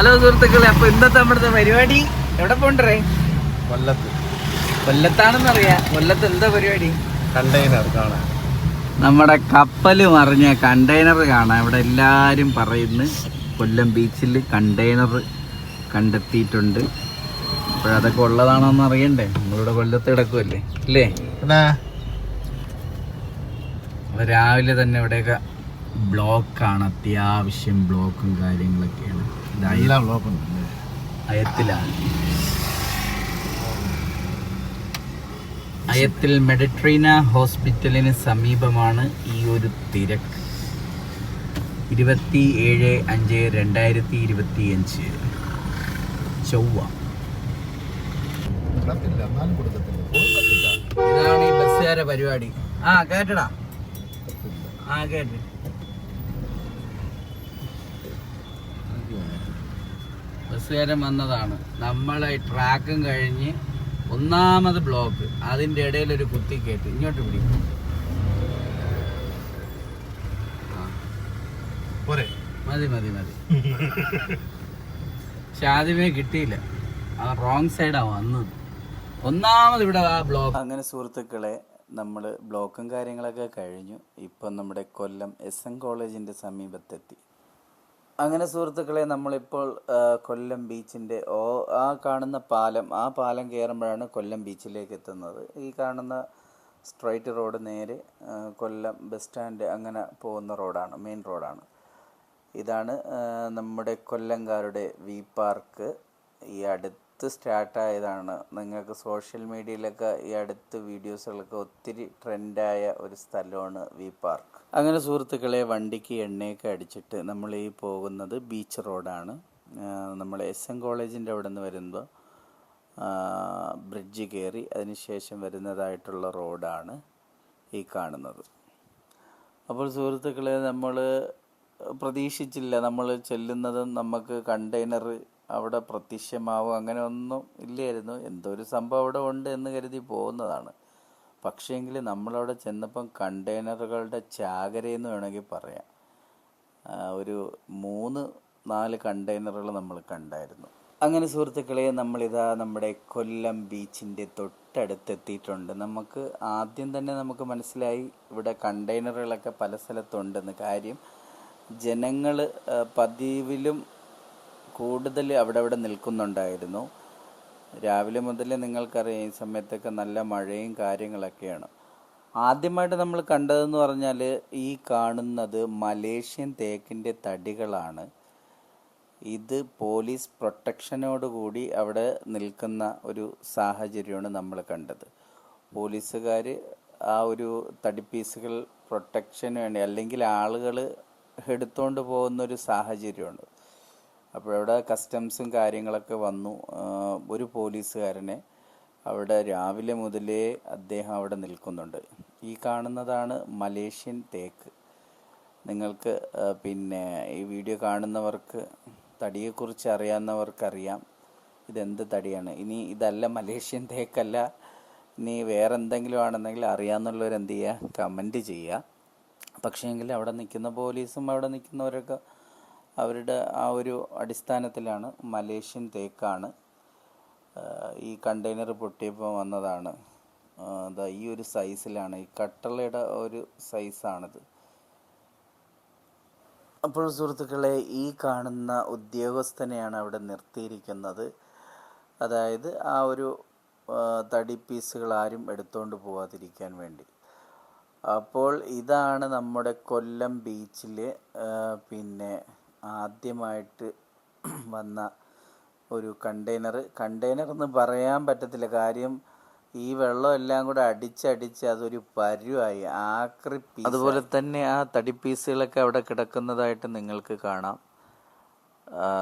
Hello സുഹൃത്തുക്കളെ അപ്പൊ ഇന്നത്തെ നമ്മുടെ പരിപാടി എവിടെ പോണ്ടേ? കൊല്ലത്ത്. കൊല്ലത്താണെന്ന് അറിയാം കൊല്ലത്ത് എന്താ പരിപാടി? കണ്ടെയ്നർ കാണാൻ. നമ്മുടെ കപ്പൽ മറിഞ്ഞ കണ്ടെയ്നർ കാണാം. ഇവിടെ എല്ലാരും പറയുന്നു കൊല്ലം ബീച്ചിൽ കണ്ടെയ്നർ കണ്ടെത്തിയിട്ടുണ്ട്. അപ്പോഴതൊക്കെ ഉള്ളതാണോന്ന് അറിയണ്ടേ? നമ്മളിവിടെ കൊല്ലത്ത് കിടക്കുമല്ലേ അല്ലേ രാവിലെ തന്നെ ഇവിടെയൊക്കെ ബ്ലോക്കാണ് അത്യാവശ്യം ബ്ലോക്കും കാര്യങ്ങളൊക്കെയാണ്. ഇത് ബ്ലോക്കും അയത്തിലാണ് അയത്തിൽ മെഡിട്രീന ഹോസ്പിറ്റലിന് സമീപമാണ് ഈ ഒരു തിരക്ക്. ഇരുപത്തി ഏഴ് അഞ്ച് രണ്ടായിരത്തി ഇരുപത്തി അഞ്ച് ചൊവ്വ ഇതാണ് ഈ ബസ്സുകാരെ പരിപാടി. ആ കേട്ടടാ. ആ കേട്ട്. ബസ്സുകാരൻ വന്നതാണ്. നമ്മളെ ട്രാക്കും കഴിഞ്ഞ് ഒന്നാമത് ബ്ലോക്ക്. അതിന്റെ ഇടയിൽ ഒരു കുത്തി കയറ്റി ഇങ്ങോട്ട് പിടിക്കും മതി മതി മതി. പക്ഷെ ആദ്യമേ കിട്ടിയില്ല. ആ റോങ് സൈഡാ വന്നത്. ഒന്നാമത് ഇവിടെ ആ ബ്ലോക്ക്. അങ്ങനെ സുഹൃത്തുക്കളെ നമ്മൾ ബ്ലോക്കും കാര്യങ്ങളൊക്കെ കഴിഞ്ഞു. ഇപ്പം നമ്മുടെ കൊല്ലം എസ് എൻ കോളേജിന്റെ സമീപത്തെത്തി. അങ്ങനെ സുഹൃത്തുക്കളെ നമ്മളിപ്പോൾ കൊല്ലം ബീച്ചിന്റെ ഓ ആ കാണുന്ന പാലം ആ പാലം കയറുമ്പോഴാണ് കൊല്ലം ബീച്ചിലേക്ക് എത്തുന്നത്. ഈ കാണുന്ന സ്ട്രൈറ്റ് റോഡ് നേരെ കൊല്ലം ബസ് സ്റ്റാൻഡ് അങ്ങനെ പോകുന്ന റോഡാണ് മെയിൻ റോഡാണ്. ഇതാണ് നമ്മുടെ കൊല്ലംകാരുടെ വി പാർക്ക്. ഈ അടുത്ത് സ്റ്റാർട്ടായതാണ് നിങ്ങൾക്ക് സോഷ്യൽ മീഡിയയിലൊക്കെ ഈ അടുത്ത് വീഡിയോസുകളൊക്കെ ഒത്തിരി ട്രെൻഡായ ഒരു സ്ഥലമാണ് വി പാർക്ക് അങ്ങനെ സുഹൃത്തുക്കളെ വണ്ടിക്ക് എണ്ണയൊക്കെ അടിച്ചിട്ട് നമ്മൾ ഈ പോകുന്നത് ബീച്ച് റോഡാണ് നമ്മൾ എസ് എൻ കോളേജിന്റെ അവിടെ നിന്ന് വരുമ്പോൾ ബ്രിഡ്ജ് കയറി അതിനുശേഷം വരുന്നതായിട്ടുള്ള റോഡാണ് ഈ കാണുന്നത്. അപ്പോൾ സുഹൃത്തുക്കളെ നമ്മൾ പ്രതീക്ഷിച്ചില്ല. നമ്മൾ ചെല്ലുന്നത് നമുക്ക് കണ്ടെയ്നർ അവിടെ പ്രത്യക്ഷമാവുക അങ്ങനെ ഒന്നും ഇല്ലായിരുന്നു. എന്തോ ഒരു സംഭവം അവിടെ ഉണ്ട് എന്ന് കരുതി പോകുന്നതാണ്. പക്ഷേങ്കിൽ നമ്മളവിടെ ചെന്നപ്പം കണ്ടെയ്നറുകളുടെ ചാകരയെന്ന് വേണമെങ്കിൽ പറയാം. ഒരു മൂന്ന് നാല് കണ്ടെയ്നറുകൾ നമ്മൾ കണ്ടായിരുന്നു. അങ്ങനെ സുഹൃത്തുക്കളെ നമ്മളിതാ നമ്മുടെ കൊല്ലം ബീച്ചിന്റെ തൊട്ടടുത്തെത്തിയിട്ടുണ്ട്. നമുക്ക് ആദ്യം തന്നെ നമുക്ക് മനസ്സിലായി ഇവിടെ കണ്ടെയ്നറുകളൊക്കെ പല സ്ഥലത്തുണ്ടെന്ന്. കാര്യം ജനങ്ങൾ പതിവിലും കൂടുതൽ അവിടെ അവിടെ നിൽക്കുന്നുണ്ടായിരുന്നു. രാവിലെ മുതൽ നിങ്ങൾക്കറിയാം ഈ സമയത്തൊക്കെ നല്ല മഴയും കാര്യങ്ങളൊക്കെയാണ്. ആദ്യമായിട്ട് നമ്മൾ കണ്ടതെന്ന് പറഞ്ഞാൽ ഈ കാണുന്നത് മലേഷ്യൻ തേക്കിന്റെ തടികളാണ്. ഇത് പോലീസ് പ്രൊട്ടക്ഷനോടുകൂടി അവിടെ നിൽക്കുന്ന ഒരു സാഹചര്യമാണ് നമ്മൾ കണ്ടത്. പോലീസുകാർ ആ ഒരു തടിപ്പീസുകൾ പ്രൊട്ടക്ഷന് വേണ്ടി അല്ലെങ്കിൽ ആളുകൾ എടുത്തുകൊണ്ട് പോകുന്ന ഒരു സാഹചര്യമുണ്ട് അപ്പോഴവിടെ കസ്റ്റംസും കാര്യങ്ങളൊക്കെ വന്നു. ഒരു പോലീസുകാരനെ അവിടെ രാവിലെ മുതലേ അദ്ദേഹം അവിടെ നിൽക്കുന്നുണ്ട്. ഈ കാണുന്നതാണ് മലേഷ്യൻ തേക്ക്. നിങ്ങൾക്ക് പിന്നെ ഈ വീഡിയോ കാണുന്നവർക്ക് തടിയെക്കുറിച്ച് അറിയാവുന്നവർക്കറിയാം. ഇതെന്ത് തടിയാണ്? ഇനി ഇതല്ല മലേഷ്യൻ തേക്കല്ല. ഇനി വേറെ എന്തെങ്കിലും ആണെന്നെങ്കിൽ അറിയാമെന്നുള്ളവരെന്ത് ചെയ്യുക? കമന്റ് ചെയ്യുക. പക്ഷേങ്കിൽ അവിടെ നിൽക്കുന്ന പോലീസും അവിടെ നിൽക്കുന്നവരൊക്കെ അവരുടെ ആ ഒരു അടിസ്ഥാനത്തിലാണ് മലേഷ്യൻ തേക്കാണ് ഈ കണ്ടെയ്നർ പൊട്ടിയപ്പോൾ വന്നതാണ്. എന്താ ഈ ഒരു സൈസിലാണ് ഈ കട്ടളയുടെ ഒരു സൈസാണിത് അപ്പോൾ സുഹൃത്തുക്കളെ ഈ കാണുന്ന ഉദ്യോഗസ്ഥനെയാണ് അവിടെ നിർത്തിയിരിക്കുന്നത്. അതായത് ആ ഒരു തടി പീസുകൾ ആരും എടുത്തുകൊണ്ട് പോവാതിരിക്കാൻ വേണ്ടി. അപ്പോൾ ഇതാണ് നമ്മുടെ കൊല്ലം ബീച്ചിൽ പിന്നെ ആദ്യമായിട്ട് വന്ന ഒരു കണ്ടെയ്നർ കണ്ടെയ്നർ എന്ന് പറയാൻ പറ്റത്തില്ല. കാര്യം ഈ വെള്ളം എല്ലാം കൂടെ അടിച്ചടിച്ച് അതൊരു പരുവായി. ആക്രി പീസ് അതുപോലെ തന്നെ ആ തടി പീസുകളൊക്കെ അവിടെ കിടക്കുന്നതായിട്ട് നിങ്ങൾക്ക് കാണാം.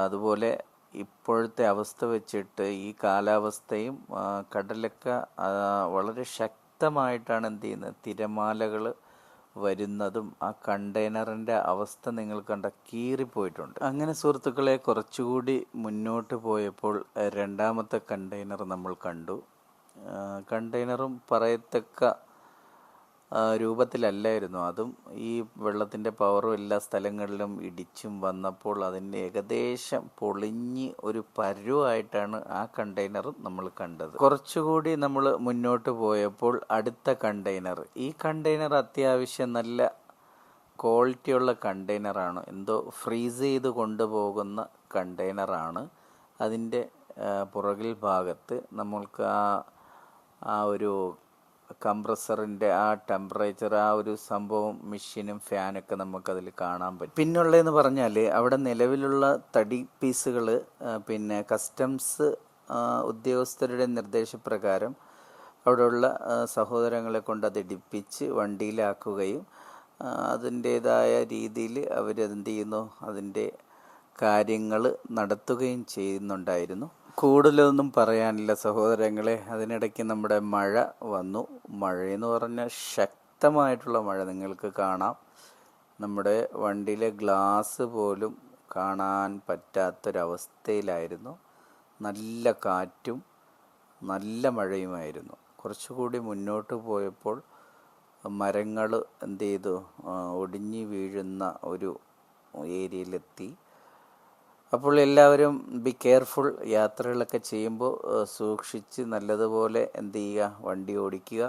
അതുപോലെ ഇപ്പോഴത്തെ അവസ്ഥ വെച്ചിട്ട് ഈ കാലാവസ്ഥയും കടലൊക്കെ വളരെ ശക്തമായിട്ടാണ് എന്ത് ചെയ്യുന്നത്? തിരമാലകൾ വരുന്നതും ആ കണ്ടെയ്നറിന്റെ അവസ്ഥ നിങ്ങൾ കണ്ട കീറിപ്പോയിട്ടുണ്ട്. അങ്ങനെ സുഹൃത്തുക്കളെ കുറച്ചുകൂടി മുന്നോട്ട് പോയപ്പോൾ രണ്ടാമത്തെ കണ്ടെയ്നർ നമ്മൾ കണ്ടു. കണ്ടെയ്നറും പറയത്തക്ക രൂപത്തിലല്ലായിരുന്നു. അതും ഈ വെള്ളത്തിന്റെ പവറും എല്ലാ സ്ഥലങ്ങളിലും ഇടിച്ചും വന്നപ്പോൾ അതിന്റെ ഏകദേശം പൊളിഞ്ഞ് ഒരു പരുവായിട്ടാണ് ആ കണ്ടെയ്നർ നമ്മൾ കണ്ടത്. കുറച്ചുകൂടി നമ്മൾ മുന്നോട്ട് പോയപ്പോൾ അടുത്ത കണ്ടെയ്നർ ഈ കണ്ടെയ്നർ അത്യാവശ്യം നല്ല ക്വാളിറ്റിയുള്ള കണ്ടെയ്നറാണ് എന്തോ ഫ്രീസ് ചെയ്ത് കൊണ്ടുപോകുന്ന കണ്ടെയ്നറാണ് അതിന്റെ പുറകിൽ ഭാഗത്ത് നമ്മൾക്ക് ആ ആ ഒരു കംപ്രസറിന്റെ ആ ടെമ്പറേച്ചർ ആ ഒരു സംഭവം മെഷീനും ഫാനൊക്കെ നമുക്കതിൽ കാണാൻ പറ്റും. പിന്നുള്ളതെന്ന് പറഞ്ഞാൽ അവിടെ നിലവിലുള്ള തടി പീസുകൾ പിന്നെ കസ്റ്റംസ് ഉദ്യോഗസ്ഥരുടെ നിർദ്ദേശപ്രകാരം അവിടെയുള്ള സഹോദരങ്ങളെ കൊണ്ട് അത് ഇടിപ്പിച്ച് വണ്ടിയിലാക്കുകയും അതിന്റേതായ രീതിയിൽ അവരെന്ത് ചെയ്യുന്നു അതിന്റെ കാര്യങ്ങൾ നടത്തുകയും ചെയ്യുന്നുണ്ടായിരുന്നു. കൂടുതലൊന്നും പറയാനില്ല സഹോദരങ്ങളെ. അതിനിടയ്ക്ക് നമ്മുടെ മഴ വന്നു. മഴയെന്ന് പറഞ്ഞാൽ ശക്തമായിട്ടുള്ള മഴ നിങ്ങൾക്ക് കാണാം. നമ്മുടെ വണ്ടിയിലെ ഗ്ലാസ് പോലും കാണാൻ പറ്റാത്തൊരവസ്ഥയിലായിരുന്നു. നല്ല കാറ്റും നല്ല മഴയുമായിരുന്നു. കുറച്ചുകൂടി മുന്നോട്ട് പോയപ്പോൾ മരങ്ങൾ എന്ത് ചെയ്തു? ഒടിഞ്ഞു വീഴുന്ന ഒരു ഏരിയയിലെത്തി. അപ്പോൾ എല്ലാവരും ബി കെയർഫുൾ യാത്രകളൊക്കെ ചെയ്യുമ്പോൾ സൂക്ഷിച്ച് നല്ലതുപോലെ എന്ത് ചെയ്യുക? വണ്ടി ഓടിക്കുക.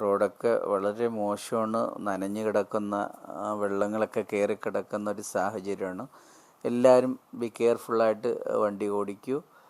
റോഡൊക്കെ വളരെ മോശമാണ്. നനഞ്ഞു കിടക്കുന്ന വെള്ളങ്ങളൊക്കെ കയറി കിടക്കുന്ന ഒരു സാഹചര്യമാണ്. എല്ലാവരും ബി കെയർഫുള്ളായിട്ട് വണ്ടി ഓടിക്കൂ.